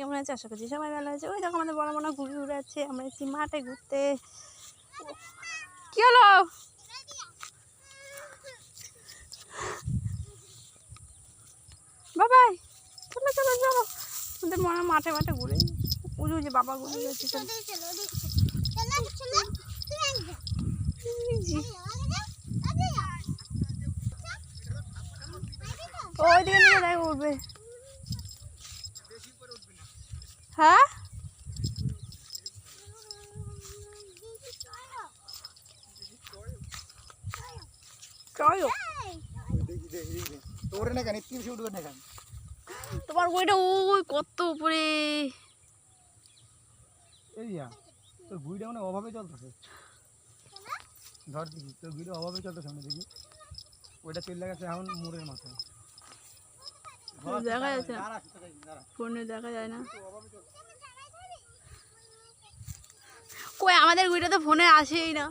কেমন আছে আশা করছি সবাই ভালো আছে ওই দেখো আমাদের বড় মনে ঘুরে ঘুরে আছে আমরা এসেছি মাঠে ঘুরতে কি হলো বাবাই চলো চলো চলো আমাদের মনে মাঠে মাঠে ঘুরে উজু যে বাবা ঘুরে যাচ্ছে ওই দিকে দেখ উঠবে হ্যাঁ চলো দেখি দেখি দেখি তোরে না কেন একটু বেশি উঠবে না কেন তোমার বইটা ওই কত উপরে? এই তোর বুড়িটা মানে অভাবে চলতেছে। ধর দেখি তোর বুড়িটা অভাবে চলতেছে সামনে দেখি। ওইটা তেল লাগাচ্ছে এখন মোড়ের মাথায় দেখা যাচ্ছে ফোনে দেখা যায় না। কই আমাদের গুইটা তো ফোনে আসেই না।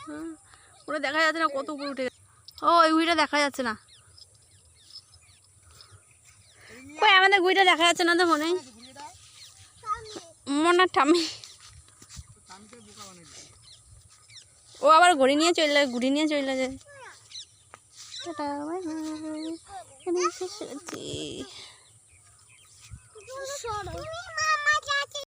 হ্যাঁ, ওটা দেখা যাচ্ছে না কত উপরে উঠে ও ওই গুইটা দেখা যাচ্ছে না। কই আমাদের গুইটা দেখা যাচ্ছে না তো ফোনে? মনে ঠামি ও আবার ঘড়ি নিয়ে চলে ঘুড়ি নিয়ে চলে যায়। টাটা,